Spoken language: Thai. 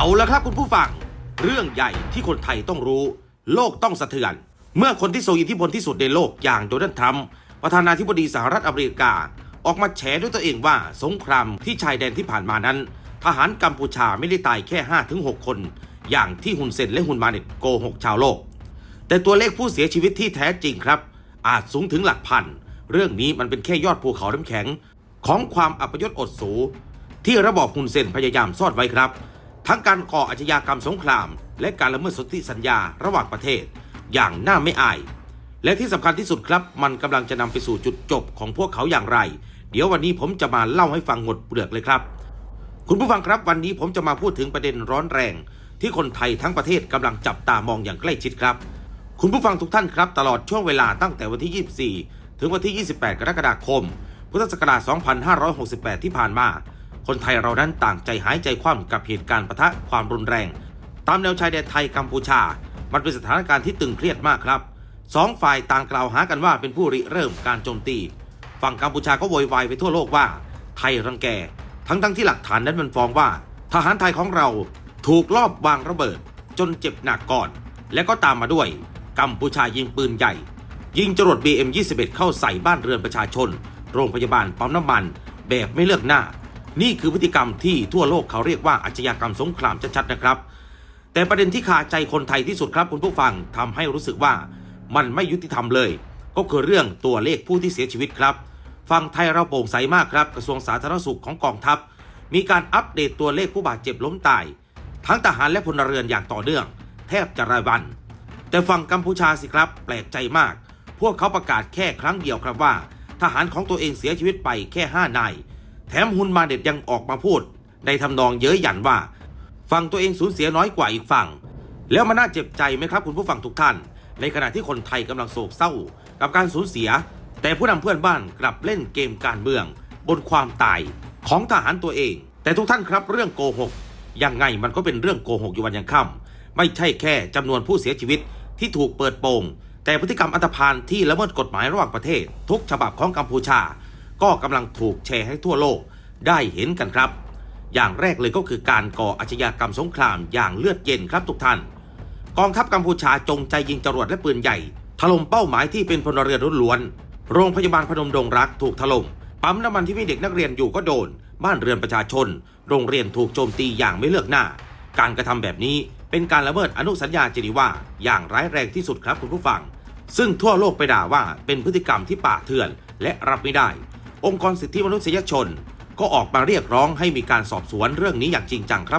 เอาละครับคุณผู้ฟัง เรื่องใหญ่ที่คนไทยต้องรู้ โลกต้องสะเทือน เมื่อคนที่ทรงอิทธิพลที่สุดในโลกอย่างโดนัลด์ทรัมป์ประธานาธิบดีสหรัฐอเมริกา ออกมาแฉด้วยตัวเองว่าสงครามที่ชายแดนที่ผ่านมานั้น ทหารกัมพูชาไม่ได้ตายแค่ 5-6 คน อย่างที่ฮุนเซนและฮุนมาเน็ตโกหกชาวโลก แต่ตัวเลขผู้เสียชีวิตที่แท้จริงครับ อาจสูงถึงหลักพันเรื่องนี้มันเป็นแค่ยอดภูเขาน้ำแข็ง ของความอัปยศอดสูที่ระบอบฮุนเซนพยายามซ่อนไว้ครับ ทั้งการก่ออาชญากรรมสงคราม และการละเมิดสนธิสัญญาระหว่างประเทศ อย่างน่าไม่อาย และที่สำคัญที่สุดครับ มันกำลังจะนำไปสู่จุดจบของพวกเขาอย่างไร เดี๋ยววันนี้ผมจะมาเล่าให้ฟังหมดเปลือกเลยครับ คุณผู้ฟังครับวันนี้ผมจะมาพูดถึงประเด็นร้อนแรง ที่คนไทยทั้งประเทศกำลังจับตามองอย่างใกล้ชิดครับ คุณผู้ฟังทุกท่านครับ ตลอดช่วงเวลาตั้งแต่วันที่ 24 ถึงวันที่ 28 กรกฎาคม พุทธศักราช 2568 ที่ผ่านมา คนไทยเรานั้นต่างใจหายใจคว่ำกับเหตุการณ์ปะทะความรุนแรง ตามแนวชายแดนไทยกัมพูชา มันเป็นสถานการณ์ที่ตึงเครียดมากครับสองฝ่ายต่างกล่าวหากันว่าเป็นผู้ริเริ่มการโจมตี ฝั่งกัมพูชาก็โวยวายไปทั่วโลกว่า ไทยรังแก ทั้งทั้งที่หลักฐานนั้นมันฟ้องว่า ทหารไทยของเราถูกลอบวางระเบิด จนเจ็บหนักก่อน และก็ตามมาด้วย กัมพูชายิงปืนใหญ่ ยิงจรวด BM21 เข้าใส่บ้านเรือนประชาชน โรงพยาบาลปั๊มน้ำมัน แบบไม่เลือกหน้า นี่คือพฤติกรรมที่ทั่วโลกเขาเรียกว่าอาชญากรรมสงครามชัดๆนะครับ แต่ประเด็นที่คาใจคนไทยที่สุดครับคุณผู้ฟังทำให้รู้สึกว่ามันไม่ยุติธรรมเลย ก็คือเรื่องตัวเลขผู้ที่เสียชีวิตครับฝั่งไทยเราโปร่งใสมากครับกระทรวงสาธารณสุขของกองทัพ มีการอัปเดตตัวเลขผู้บาดเจ็บล้มตาย ทั้งทหารและพลเรือนอย่างต่อเนื่อง แทบจะรายวัน แต่ฝั่งกัมพูชาสิครับ แปลกใจมาก พวกเขาประกาศแค่ครั้งเดียวครับว่า ทหารของตัวเองเสียชีวิตไปแค่ 5 นาย แถมฮุนมาเด็ดยังออกมาพูด ในทำนองเย้ยหยันว่า ฝั่งตัวเองสูญเสียน้อยกว่าอีกฝั่ง แล้วมันน่าเจ็บใจไหมครับคุณผู้ฟังทุกท่าน ในขณะที่คนไทยกำลังโศกเศร้า กับการสูญเสีย แต่ผู้นำเพื่อนบ้านกลับเล่นเกมการเมือง บนความตายของทหารตัวเอง แต่ทุกท่านครับเรื่องโกหกยังไงมันก็เป็นเรื่องโกหกอยู่วันยังค่ำไม่ใช่แค่จำนวนผู้เสียชีวิตที่ถูกเปิดโปงแต่พฤติกรรมอันธพาลที่ละเมิดกฎหมายระหว่างประเทศ ทุกฉบับของกัมพูชา ก็กำลังถูกแชร์ให้ทั่วโลกได้เห็นกันครับ อย่างแรกเลยก็คือการก่ออาชญากรรมสงครามอย่างเลือดเย็นครับทุกท่าน กองทัพกัมพูชาจงใจยิงจรวดและปืนใหญ่ ถล่มเป้าหมายที่เป็นพลเรือนล้วนโรงพยาบาลพนมดงรักถูกถล่มปั๊มน้ำมันที่มีเด็กนักเรียนอยู่ก็โดน บ้านเรือนประชาชน โรงเรียนถูกโจมตีอย่างไม่เลือกหน้า การกระทำแบบนี้เป็นการละเมิดอนุสัญญาเจนีวาอย่างร้ายแรงที่สุดครับคุณผู้ฟัง ซึ่งทั่วโลกไปด่าว่าเป็นพฤติกรรมที่ป่าเถื่อนและรับไม่ได้ องค์กรสิทธิมนุษยชน ก็ออกมาเรียกร้องให้มีการสอบสวนเรื่องนี้อย่างจริงจังครับ